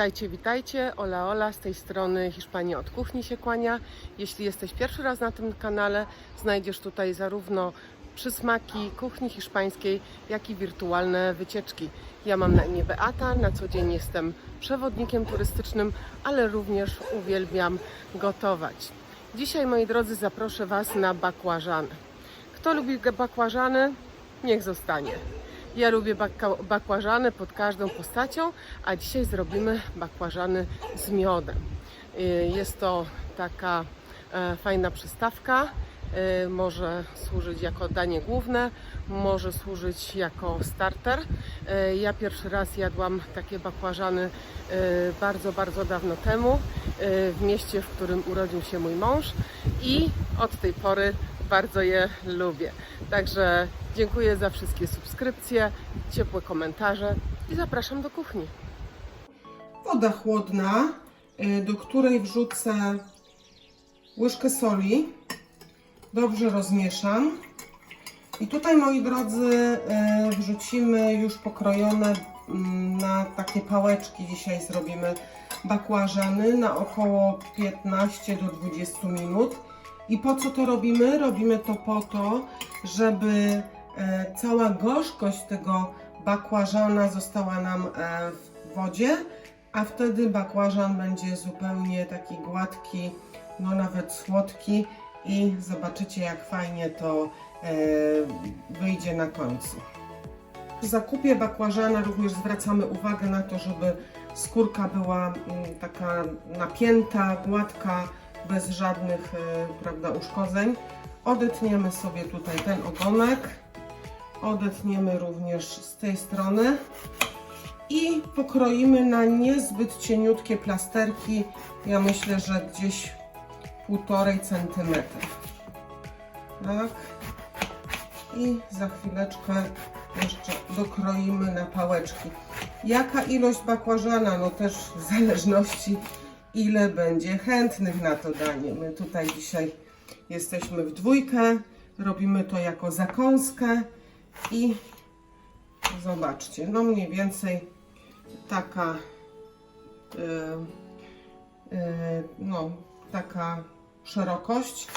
Witajcie, witajcie. Ola Ola z tej strony Hiszpania od kuchni się kłania. Jeśli jesteś pierwszy raz na tym kanale, znajdziesz tutaj zarówno przysmaki kuchni hiszpańskiej, jak i wirtualne wycieczki. Ja mam na imię Beata, na co dzień jestem przewodnikiem turystycznym, ale również uwielbiam gotować. Dzisiaj, moi drodzy, zaproszę Was na bakłażany. Kto lubi bakłażany, niech zostanie. Ja lubię bakłażany pod każdą postacią, a dzisiaj zrobimy bakłażany z miodem. Y, Jest to taka e, fajna przystawka. Y, Może służyć jako danie główne, może służyć jako starter. Y, Ja pierwszy raz jadłam takie bakłażany bardzo, bardzo dawno temu w mieście, w którym urodził się mój mąż i od tej pory bardzo je lubię. Także dziękuję za wszystkie subskrypcje, ciepłe komentarze i zapraszam do kuchni. Woda chłodna, y, do której wrzucę łyżkę soli. Dobrze rozmieszam. I tutaj, moi drodzy, y, wrzucimy już pokrojone mm, na takie pałeczki. Dzisiaj zrobimy bakłażany na około 15 do 20 minut. I po co to robimy? Robimy to po to, żeby e, cała gorzkość tego bakłażana została nam e, w wodzie, a wtedy bakłażan będzie zupełnie taki gładki, no nawet słodki i zobaczycie jak fajnie to e, wyjdzie na końcu. W zakupie bakłażana również zwracamy uwagę na to, żeby skórka była mm, taka napięta, gładka, bez żadnych e, prawda, uszkodzeń. Odetniemy sobie tutaj ten ogonek. Odetniemy również z tej strony i pokroimy na niezbyt cieniutkie plasterki. Ja myślę, że gdzieś półtorej centymetra. Tak. I za chwileczkę jeszcze dokroimy na pałeczki. Jaka ilość bakłażana? No też w zależności ile będzie chętnych na to danie. My tutaj dzisiaj jesteśmy w dwójkę, robimy to jako zakąskę i zobaczcie, no mniej więcej taka y, y, no taka szerokość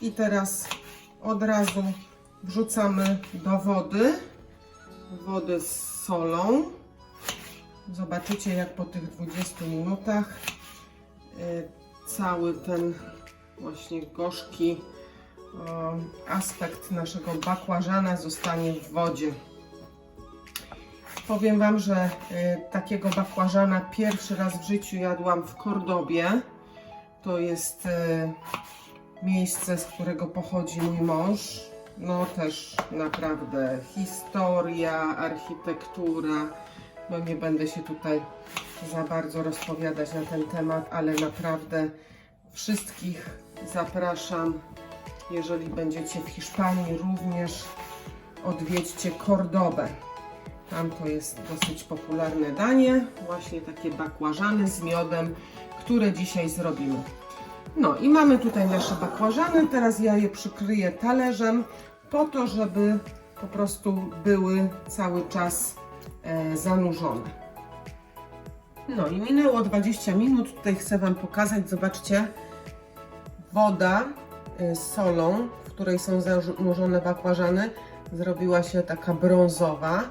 i teraz od razu wrzucamy do wody wodę z solą zobaczycie jak po tych 20 minutach cały ten właśnie gorzki y, aspekt naszego bakłażana zostanie w wodzie. Powiem Wam, że y, takiego bakłażana pierwszy raz w życiu jadłam w Kordobie. To jest miejsce, z którego pochodzi mój mąż. No też naprawdę historia, architektura. No nie będę się tutaj za bardzo rozpowiadać na ten temat, ale naprawdę wszystkich zapraszam, jeżeli będziecie w Hiszpanii, również odwiedźcie Cordobę. Tam to jest dosyć popularne danie, właśnie takie bakłażany z miodem, które dzisiaj zrobimy. No i mamy tutaj nasze bakłażany, teraz ja je przykryję talerzem po to, żeby po prostu były cały czas e, zanurzone. No i minęło 20 minut. Tutaj chcę Wam pokazać, zobaczcie, woda y, z solą, w której są zanurzone bakłażany, zrobiła się taka brązowa.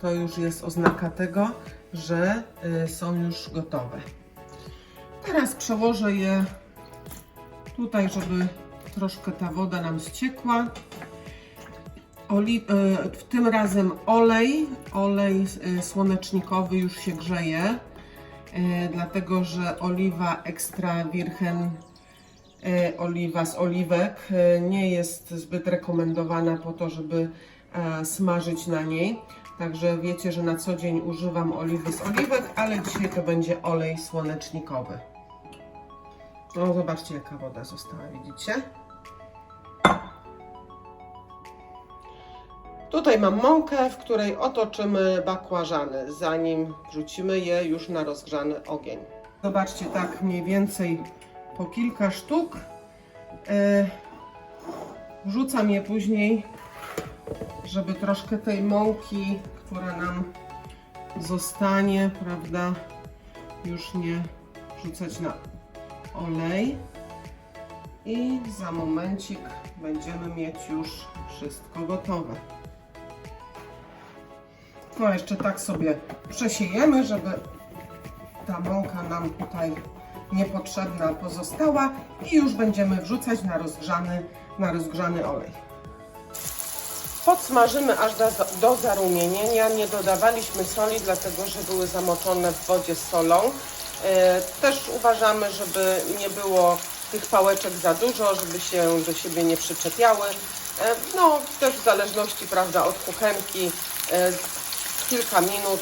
To już jest oznaka tego, że y, są już gotowe. Teraz przełożę je tutaj, żeby troszkę ta woda nam ściekła. Oli, y, tym razem olej, olej y, słonecznikowy już się grzeje, y, dlatego że oliwa extra virgen, y, oliwa z oliwek y, nie jest zbyt rekomendowana po to, żeby e, smażyć na niej. Także wiecie, że na co dzień używam oliwy z oliwek, ale dzisiaj to będzie olej słonecznikowy. No zobaczcie jaka woda została, widzicie? Tutaj mam mąkę, w której otoczymy bakłażany, zanim wrzucimy je już na rozgrzany ogień. Zobaczcie, tak mniej więcej po kilka sztuk. E, wrzucam je później, żeby troszkę tej mąki, która nam zostanie, prawda, już nie rzucać na olej. I za momencik będziemy mieć już wszystko gotowe. No jeszcze tak sobie przesiejemy, żeby ta mąka nam tutaj niepotrzebna pozostała i już będziemy wrzucać na rozgrzany, na rozgrzany olej. Podsmażymy aż do, do zarumienienia. Nie dodawaliśmy soli, dlatego że były zamoczone w wodzie z solą. E, Też uważamy, żeby nie było tych pałeczek za dużo, żeby się do siebie nie przyczepiały. E, No, też w zależności, prawda, od kuchenki. E, Kilka minut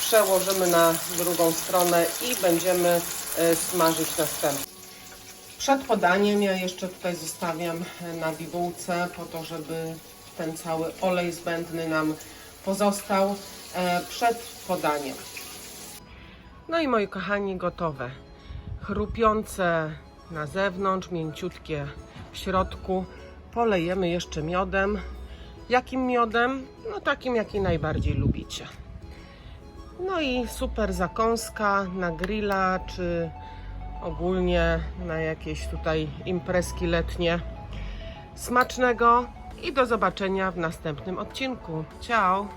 przełożymy na drugą stronę i będziemy e, smażyć następnie. Przed podaniem ja jeszcze tutaj zostawiam na bibułce po to, żeby ten cały olej zbędny nam pozostał e, przed podaniem. No i moi kochani, gotowe. Chrupiące na zewnątrz, mięciutkie w środku. Polejemy jeszcze miodem. Jakim miodem? No takim, jaki najbardziej lubicie. No i super zakąska na grilla, czy ogólnie na jakieś tutaj imprezki letnie. Smacznego i do zobaczenia w następnym odcinku. Ciao!